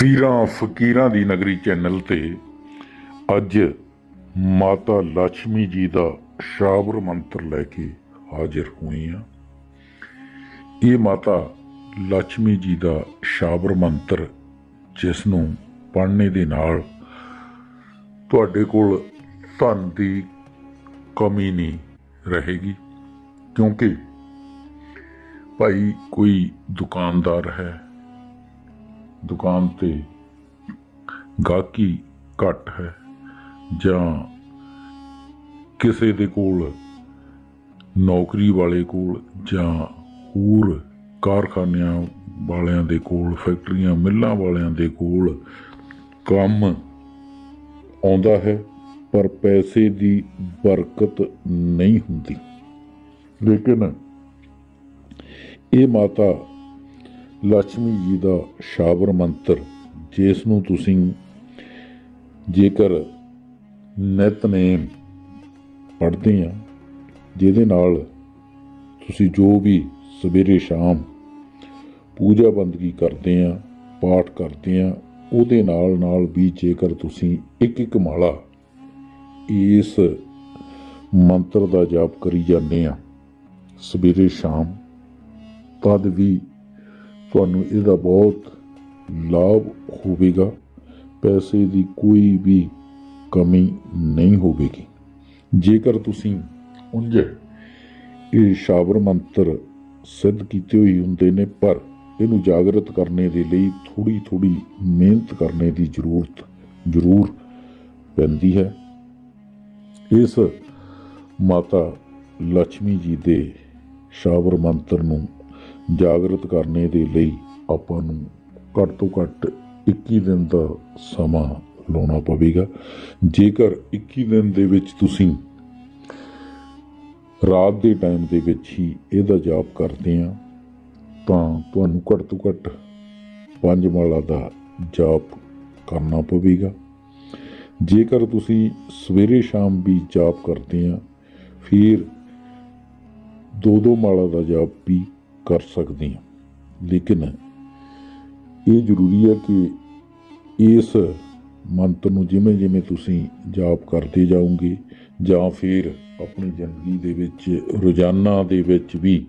ਪੀਰਾਂ ਫਕੀਰਾਂ ਦੀ ਨਗਰੀ ਚੈਨਲ ਤੇ ਅੱਜ ਮਾਤਾ ਲక్ష్ਮੀ ਜੀ ਦਾ ਸ਼ਾਬਰ ਮੰਤਰ ਲੈ ਕੇ ਹਾਜ਼ਰ ਹੋਏ ਆ ਇਹ ਮਾਤਾ ਲక్ష్ਮੀ ਜੀ ਦਾ ਸ਼ਾਬਰ ਮੰਤਰ ਜਿਸ ਨੂੰ ਪੜ੍ਹਨੇ ਦੇ ਨਾਲ ਤੁਹਾਡੇ ਕੋਲ ਧਨ ਦੀ ਕਮੀ ਨਹੀਂ ਰਹੇਗੀ, ਕਿਉਂਕਿ ਭਾਈ ਕੋਈ ਦੁਕਾਨਦਾਰ ਹੈ ਦੁਕਾਨ ਤੇ ਗਾਹਕੀ ਘੱਟ ਹੈ ਜਾਂ ਕਿਸੇ ਦੇ ਕੋਲ ਨੌਕਰੀ ਵਾਲੇ ਕੋਲ ਜਾਂ ਹੋਰ ਕਾਰਖਾਨਿਆਂ ਵਾਲਿਆਂ ਦੇ ਕੋਲ, ਫੈਕਟਰੀਆਂ, ਮਿੱਲਾਂ ਵਾਲਿਆਂ ਦੇ ਕੋਲ ਕੰਮ ਆਉਂਦਾ ਹੈ, ਪਰ ਪੈਸੇ ਦੀ ਬਰਕਤ ਨਹੀਂ ਹੁੰਦੀ। ਲੇਕਿਨ ਇਹ ਮਾਤਾ ਲక్ష్ਮੀ ਜੀ ਦਾ ਸ਼ਾਬਰ ਮੰਤਰ, ਜਿਸ ਨੂੰ ਤੁਸੀਂ ਜੇਕਰ ਨਿਤਨੇਮ ਪੜ੍ਹਦੇ ਆ, ਜਿਹਦੇ ਨਾਲ ਤੁਸੀਂ ਜੋ ਵੀ ਸਵੇਰੇ ਸ਼ਾਮ ਪੂਜਾ ਬੰਦਗੀ ਕਰਦੇ ਆ, ਪਾਠ ਕਰਦੇ ਆ, ਉਹਦੇ ਨਾਲ ਨਾਲ ਵੀ ਜੇਕਰ ਤੁਸੀਂ ਇੱਕ ਇੱਕ ਮਾਲਾ ਇਸ ਮੰਤਰ ਦਾ ਜਾਪ ਕਰੀ ਜਾਂਦੇ ਆ ਸਵੇਰੇ ਸ਼ਾਮ, ਤਦ ਵੀ ਤੁਹਾਨੂੰ ਇਹਦਾ ਬਹੁਤ ਲਾਭ ਹੋਵੇਗਾ। ਪੈਸੇ ਦੀ ਕੋਈ ਵੀ ਕਮੀ ਨਹੀਂ ਹੋਵੇਗੀ। ਜੇਕਰ ਤੁਸੀਂ ਉਂਝ ਇਹ ਸ਼ਾਬਰ ਮੰਤਰ ਸਿੱਧ ਕੀਤੇ ਹੋਏ ਹੁੰਦੇ ਨੇ, ਪਰ ਇਹਨੂੰ ਜਾਗਰਤ ਕਰਨੇ ਦੇ ਲਈ ਥੋੜੀ ਥੋੜੀ ਮਿਹਨਤ ਕਰਨੇ ਦੀ ਜ਼ਰੂਰਤ ਜ਼ਰੂਰ ਪੈਂਦੀ ਹੈ। ਇਸ ਮਾਤਾ ਲక్ష్ਮੀ ਜੀ ਦੇ ਸ਼ਾਬਰ ਮੰਤਰ ਨੂੰ ਜਾਗਰਤ ਕਰਨੇ ਦੇ ਲਈ ਆਪਾਂ ਨੂੰ ਘੱਟ ਤੋਂ ਘੱਟ 21 ਦਿਨ ਦਾ ਸਮਾਂ ਲਾਉਣਾ ਪਵੇਗਾ। ਜੇਕਰ 21 ਦਿਨ ਦੇ ਵਿੱਚ ਤੁਸੀਂ ਰਾਤ ਦੇ ਟਾਈਮ ਦੇ ਵਿੱਚ ਹੀ ਇਹਦਾ ਜਾਪ ਕਰਦੇ ਆ, ਤਾਂ ਤੁਹਾਨੂੰ ਘੱਟ ਤੋਂ ਘੱਟ ਪੰਜ ਮਾਲਾ ਦਾ ਜਾਪ ਕਰਨਾ ਪਵੇਗਾ। ਜੇਕਰ ਤੁਸੀਂ ਸਵੇਰੇ ਸ਼ਾਮ ਵੀ ਜਾਪ ਕਰਦੇ ਆ, ਫਿਰ ਦੋ ਦੋ ਮਾਲਾ ਦਾ ਜਾਪ ਵੀ ਕਰ ਸਕਦੇ ਹਾਂ। ਲੇਕਿਨ ਇਹ ਜ਼ਰੂਰੀ ਹੈ ਕਿ ਇਸ ਮੰਤਰ ਨੂੰ ਜਿਵੇਂ ਜਿਵੇਂ ਤੁਸੀਂ ਜਾਪ ਕਰਦੇ ਜਾਓਗੇ ਜਾਂ ਫਿਰ ਆਪਣੀ ਜ਼ਿੰਦਗੀ ਦੇ ਵਿੱਚ, ਰੋਜ਼ਾਨਾ ਦੇ ਵਿੱਚ ਵੀ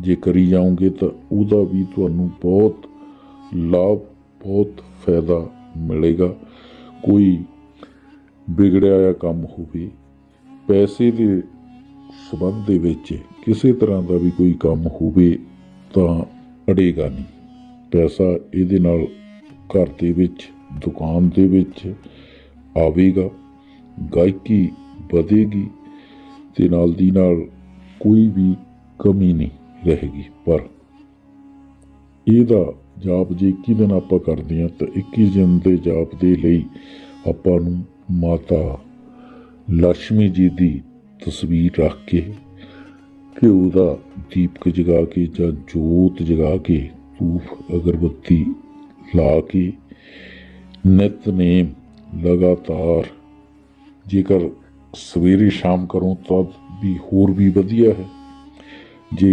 ਜੇ ਕਰੀ ਜਾਓਗੇ ਤਾਂ ਉਹਦਾ ਵੀ ਤੁਹਾਨੂੰ ਬਹੁਤ ਲਾਭ, ਬਹੁਤ ਫਾਇਦਾ ਮਿਲੇਗਾ। ਕੋਈ ਵਿਗੜਿਆ ਹੋਇਆ ਕੰਮ ਹੋਵੇ, ਪੈਸੇ ਦੇ ਸਬੰਧ ਦੇ ਵਿੱਚ ਕਿਸੇ ਤਰ੍ਹਾਂ ਦਾ ਵੀ ਕੋਈ ਕੰਮ ਹੋਵੇ ਤਾਂ ਅੜੇਗਾ ਨਹੀਂ। ਪੈਸਾ ਇਹਦੇ ਨਾਲ ਘਰ ਦੇ ਵਿੱਚ, ਦੁਕਾਨ ਦੇ ਵਿੱਚ ਆਵੇਗਾ, ਗਾਇਕੀ ਵਧੇਗੀ ਤੇ ਨਾਲ ਦੀ ਨਾਲ ਕੋਈ ਵੀ ਕਮੀ ਨਹੀਂ ਰਹੇਗੀ। ਪਰ ਇਹਦਾ ਜਾਪ ਜੇ 21 ਦਿਨ ਆਪਾਂ ਕਰਦੇ ਹਾਂ ਤਾਂ 21 ਦਿਨ ਦੇ ਜਾਪ ਦੇ ਲਈ ਆਪਾਂ ਨੂੰ ਮਾਤਾ ਲక్ష్ਮੀ ਜੀ ਦੀ ਤਸਵੀਰ ਰੱਖ ਕੇ ਘਿਓ ਦਾ ਦੀਪਕ ਜਗਾ ਕੇ ਜਾਂ ਜੋਤ ਜਗਾ ਕੇ ਧੂਫ ਅਗਰਬੱਤੀ ਲਾ ਕੇ ਨਿਤਨੇਮ ਲਗਾਤਾਰ ਜੇਕਰ ਸਵੇਰੇ ਸ਼ਾਮ ਕਰੋ ਤਾਂ ਵੀ ਹੋਰ ਵੀ ਵਧੀਆ ਹੈ ਜੇ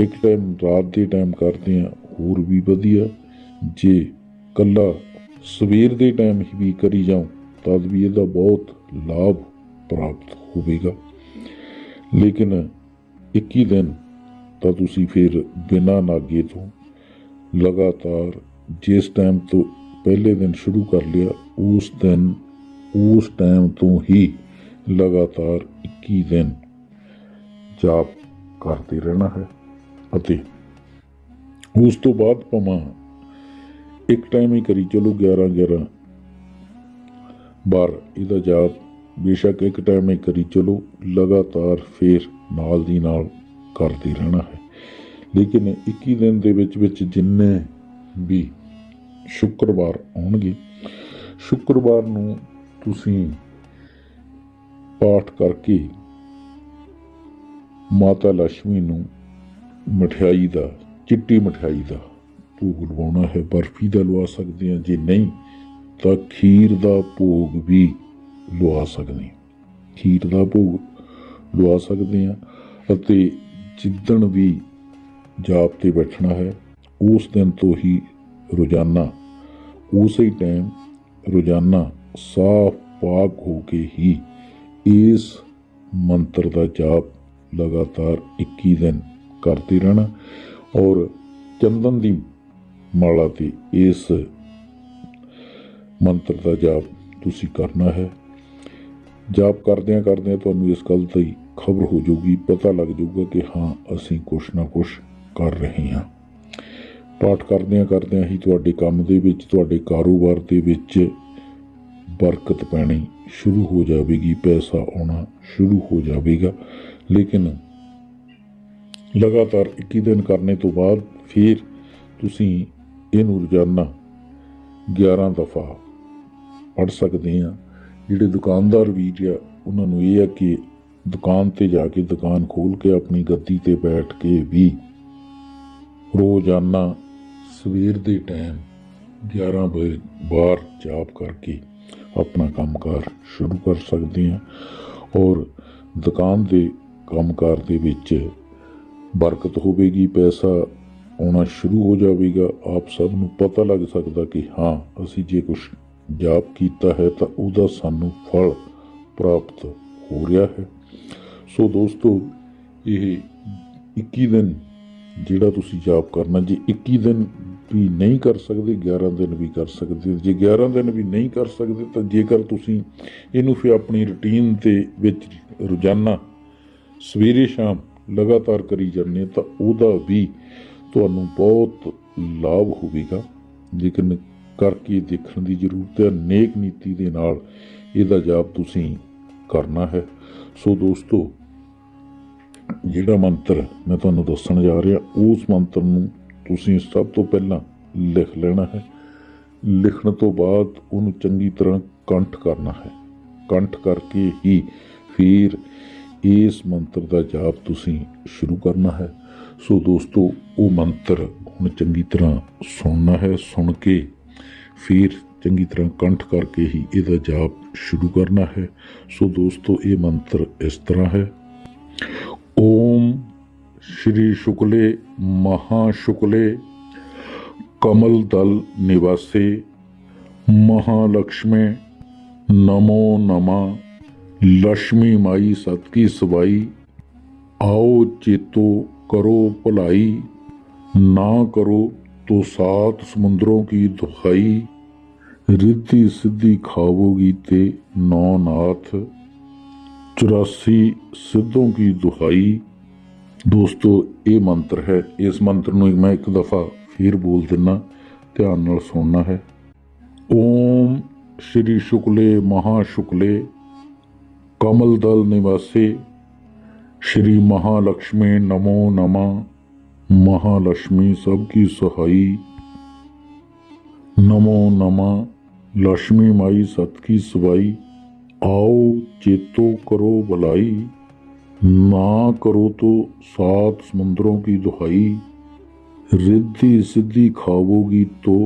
ਇੱਕ ਟਾਈਮ ਰਾਤ ਦੇ ਟਾਈਮ ਕਰਦੇ ਆ ਹੋਰ ਵੀ ਵਧੀਆ ਜੇ ਕੱਲਾ ਸਵੇਰ ਦੇ ਟਾਈਮ ਹੀ ਵੀ ਕਰੀ ਜਾਓ ਤਦ ਵੀ ਇਹਦਾ ਬਹੁਤ ਲਾਭ ਪ੍ਰਾਪਤ ਹੋਵੇਗਾ ਲੇਕਿਨ 21 ਦਿਨ ਤਾਂ ਤੁਸੀਂ ਫਿਰ ਬਿਨਾਂ ਨਾਗੇ ਤੋਂ ਲਗਾਤਾਰ ਜਿਸ ਟਾਈਮ ਤੋਂ ਪਹਿਲੇ ਦਿਨ ਸ਼ੁਰੂ ਕਰ ਲਿਆ, ਉਸ ਦਿਨ, ਉਸ ਟਾਈਮ ਤੋਂ ਹੀ ਲਗਾਤਾਰ 21 ਦਿਨ ਜਾਪ ਕਰਦੇ ਰਹਿਣਾ ਹੈ ਅਤੇ ਉਸ ਤੋਂ ਬਾਅਦ ਭਾਵੇਂ ਇੱਕ ਟਾਈਮ ਹੀ ਕਰੀ, ਚਲੋ 11 11 ਬਾਰ ਇਹਦਾ ਜਾਪ, ਬੇਸ਼ੱਕ ਇੱਕ ਟਾਈਮ ਹੀ ਕਰੀ, ਚਲੋ ਲਗਾਤਾਰ ਫੇਰ ਨਾਲ ਦੀ ਨਾਲ ਕਰਦੇ ਰਹਿਣਾ ਹੈ। ਲੇਕਿਨ 21 ਦਿਨ ਦੇ ਵਿੱਚ ਵਿੱਚ ਜਿੰਨੇ ਵੀ ਸ਼ੁੱਕਰਵਾਰ ਆਉਣਗੇ, ਸ਼ੁੱਕਰਵਾਰ ਨੂੰ ਤੁਸੀਂ ਪਾਠ ਕਰਕੇ ਮਾਤਾ ਲక్ష్ਮੀ ਨੂੰ ਮਠਿਆਈ ਦਾ, ਚਿੱਟੀ ਮਠਿਆਈ ਦਾ ਭੋਗ ਲਵਾਉਣਾ ਹੈ। ਬਰਫੀ ਦਾ ਲਵਾ ਸਕਦੇ ਹਾਂ, ਜੇ ਨਹੀਂ, ਤਾਂ ਖੀਰ ਦਾ ਭੋਗ ਵੀ ਲਵਾ ਸਕਦੇ ਖੀਰ ਦਾ ਭੋਗ ਲਵਾ ਸਕਦੇ ਹਾਂ ਅਤੇ ਜਿੱਦਣ ਵੀ ਜਾਪ ਤੇ ਬੈਠਣਾ ਹੈ, ਉਸ ਦਿਨ ਤੋਂ ਹੀ ਰੋਜ਼ਾਨਾ, ਉਸੇ ਟਾਈਮ ਰੋਜ਼ਾਨਾ ਸਾਫ਼ ਪਾਕ ਹੋ ਕੇ ਹੀ ਇਸ ਮੰਤਰ ਦਾ ਜਾਪ ਲਗਾਤਾਰ 21 ਦਿਨ ਕਰਦੇ ਰਹਿਣਾ ਔਰ ਚੰਦਨ ਦੀ ਮਾਲਾ ਤੇ ਇਸ ਮੰਤਰ ਦਾ ਜਾਪ ਤੁਸੀਂ ਕਰਨਾ ਹੈ। ਜਾਪ ਕਰਦਿਆਂ ਕਰਦਿਆਂ ਤੁਹਾਨੂੰ ਇਸ ਗੱਲ ਦੀ ਖਬਰ ਹੋ ਜਾਊਗੀ ਪਤਾ ਲੱਗ ਜਾਊਗਾ ਕਿ ਹਾਂ, ਅਸੀਂ ਕੁਛ ਨਾ ਕੁਛ ਕਰ ਰਹੇ ਹਾਂ। ਪਾਠ ਕਰਦਿਆਂ ਕਰਦਿਆਂ ਹੀ ਤੁਹਾਡੇ ਕੰਮ ਦੇ ਵਿੱਚ, ਤੁਹਾਡੇ ਕਾਰੋਬਾਰ ਦੇ ਵਿੱਚ ਬਰਕਤ ਪੈਣੀ ਸ਼ੁਰੂ ਹੋ ਜਾਵੇਗੀ, ਪੈਸਾ ਆਉਣਾ ਸ਼ੁਰੂ ਹੋ ਜਾਵੇਗਾ। ਲੇਕਿਨ ਲਗਾਤਾਰ 21 ਦਿਨ ਕਰਨੇ ਤੋਂ ਬਾਅਦ ਫਿਰ ਤੁਸੀਂ ਇਹਨੂੰ ਰੋਜ਼ਾਨਾ 11 ਦਫਾ ਪੜ ਸਕਦੇ ਆ ਜਿਹੜੇ ਦੁਕਾਨਦਾਰ ਵੀਰ ਆ, ਉਹਨਾਂ ਨੂੰ ਇਹ ਆ ਕਿ ਦੁਕਾਨ ਤੇ ਜਾ ਕੇ ਦੁਕਾਨ ਖੋਲ ਕੇ ਆਪਣੀ ਗੱਦੀ ਤੇ ਬੈਠ ਕੇ ਵੀ ਰੋਜ਼ਾਨਾ ਸਵੇਰ ਦੇ ਟਾਈਮ 11 ਵਜੇ ਬਾਹਰ ਜਾਪ ਕਰਕੇ ਆਪਣਾ ਕੰਮਕਾਰ ਸ਼ੁਰੂ ਕਰ ਸਕਦੇ ਹਾਂ ਔਰ ਦੁਕਾਨ ਦੇ ਕੰਮਕਾਰ ਦੇ ਵਿੱਚ ਬਰਕਤ ਹੋਵੇਗੀ, ਪੈਸਾ ਆਉਣਾ ਸ਼ੁਰੂ ਹੋ ਜਾਵੇਗਾ। ਆਪ ਸਭ ਨੂੰ ਪਤਾ ਲੱਗ ਸਕਦਾ ਕਿ ਹਾਂ, ਅਸੀਂ ਜੇ ਕੁਝ ਜਾਪ ਕੀਤਾ ਹੈ ਤਾਂ ਉਹਦਾ ਸਾਨੂੰ ਫਲ ਪ੍ਰਾਪਤ ਹੋ ਰਿਹਾ ਹੈ। ਸੋ ਦੋਸਤੋ, ਇਹ 21 ਦਿਨ ਜਿਹੜਾ ਤੁਸੀਂ ਜਾਪ ਕਰਨਾ, ਜੇ 21 ਦਿਨ ਵੀ ਨਹੀਂ ਕਰ ਸਕਦੇ 11 ਦਿਨ ਵੀ ਕਰ ਸਕਦੇ। ਜੇ 11 ਦਿਨ ਵੀ ਨਹੀਂ ਕਰ ਸਕਦੇ, ਤਾਂ ਜੇਕਰ ਤੁਸੀਂ ਇਹਨੂੰ ਫਿਰ ਆਪਣੀ ਰੁਟੀਨ ਦੇ ਵਿੱਚ ਰੋਜ਼ਾਨਾ ਸਵੇਰੇ ਸ਼ਾਮ ਲਗਾਤਾਰ ਕਰੀ ਜਾਂਦੇ ਤਾਂ ਉਹਦਾ ਵੀ ਤੁਹਾਨੂੰ ਬਹੁਤ ਲਾਭ ਹੋਵੇਗਾ। ਲੇਕਿਨ ਕਰਕੇ ਦੇਖਣ ਦੀ ਜ਼ਰੂਰਤ ਹੈ, ਨੇਕ ਨੀਤੀ ਦੇ ਨਾਲ ਇਹਦਾ ਜਾਪ ਤੁਸੀਂ ਕਰਨਾ ਹੈ। ਸੋ ਦੋਸਤੋ ਜਿਹੜਾ ਮੰਤਰ ਮੈਂ ਤੁਹਾਨੂੰ ਦੱਸਣ ਜਾ ਰਿਹਾ, ਉਸ ਮੰਤਰ ਨੂੰ ਤੁਸੀਂ ਸਭ ਤੋਂ ਪਹਿਲਾਂ ਲਿਖ ਲੈਣਾ ਹੈ। ਲਿਖਣ ਤੋਂ ਬਾਅਦ ਉਹਨੂੰ ਚੰਗੀ ਤਰ੍ਹਾਂ ਕੰਠ ਕਰਨਾ ਹੈ। ਕੰਠ ਕਰਕੇ ਹੀ ਫਿਰ ਇਸ ਮੰਤਰ ਦਾ ਜਾਪ ਤੁਸੀਂ ਸ਼ੁਰੂ ਕਰਨਾ ਹੈ। ਸੋ ਦੋਸਤੋ, ਉਹ ਮੰਤਰ ਹੁਣ ਚੰਗੀ ਤਰ੍ਹਾਂ ਸੁਣਨਾ ਹੈ, ਸੁਣ ਕੇ ਫਿਰ ਚੰਗੀ ਤਰ੍ਹਾਂ ਕੰਠ ਕਰਕੇ ਹੀ ਇਹਦਾ ਜਾਪ ਸ਼ੁਰੂ ਕਰਨਾ ਹੈ। ਸੋ ਦੋਸਤੋ, ਇਹ ਮੰਤਰ ਇਸ ਤਰ੍ਹਾਂ ਹੈ। اوم شری شکلے مہا شکلے کمل دل نواسی مہالکشمی نمو نما لکشمی مائی ست کی سوائی آؤ چیتو کرو پلائی نہ کرو تو سات سمندروں کی دکھائی ردھی سدھی کھاو گیتے نو ناتھ 84 ਸਿੱਧੋਂ ਕੀ ਦੁਹਾਈ? ਦੋਸਤੋ, ਇਹ ਮੰਤਰ ਹੈ। ਇਸ ਮੰਤਰ ਨੂੰ ਮੈਂ ਇੱਕ ਦਫਾ ਫੇਰ ਬੋਲ ਦਿੰਨਾ, ਧਿਆਨ ਨਾਲ ਸੁਣਨਾ ਹੈ। ਓਮ ਸ਼੍ਰੀ ਸ਼ੁਕਲੇ ਮਹਾ ਸ਼ੁਕਲੇ ਕਮਲ ਦਲ ਨਿਵਾਸੇ, ਸ਼੍ਰੀ ਮਹਾਲక్ష్ਮੀ ਨਮੋ ਨਮਾ ਮਹਾਲక్ష్ਮੀ ਸਭ ਕੀ ਸਹਾਈ। ਨਮੋ ਨਮ ਲక్ష్ਮੀ ਮਾਈ ਸਤ ਕੀ ਸਵਾਈ। آؤ چیتو کرو بلائی نہ کرو تو سات سمندروں کی دہائی ردھی کھاو گی تو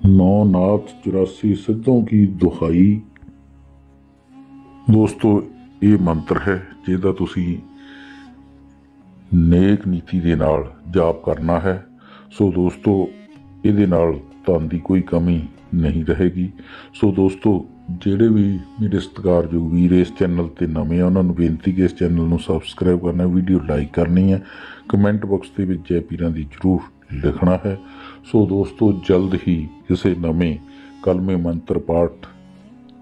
نو نات چوراسی سدھوں کی دہائی دوستو یہ منتر ہے جا نیتی دے نال جاپ کرنا ہے سو دوستو یہ تن کی کوئی کمی نہیں رہے گی سو دوستو ਜਿਹੜੇ ਵੀ ਮੇਰੇ ਸਤਿਕਾਰਯੋਗ ਵੀਰ ਇਸ ਚੈਨਲ ਤੇ ਨਵੇਂ ਆ, ਉਹਨਾਂ ਨੂੰ ਬੇਨਤੀ ਕਿ ਇਸ ਚੈਨਲ ਨੂੰ ਸਬਸਕ੍ਰਾਈਬ ਕਰਨਾ ਵੀਡੀਓ ਲਾਈਕ ਕਰਨੀ ਹੈ। ਕਮੈਂਟ ਬਾਕਸ ਦੇ ਵਿੱਚ ਜੈ ਪੀਰਾਂ ਦੀ ਜਰੂਰ ਲਿਖਣਾ ਹੈ। ਸੋ ਦੋਸਤੋ, ਜਲਦ ਹੀ ਕਿਸੇ ਨਵੇਂ ਕਲਮੇ ਮੰਤਰ ਪਾਠ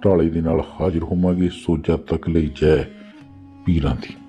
ਢਾਲੇ ਦੇ ਨਾਲ ਹਾਜ਼ਰ ਹੋਵਾਂਗੇ। ਸੋ ਜਦ ਤੱਕ ਲਈ ਜੈ ਪੀਰਾਂ ਦੀ।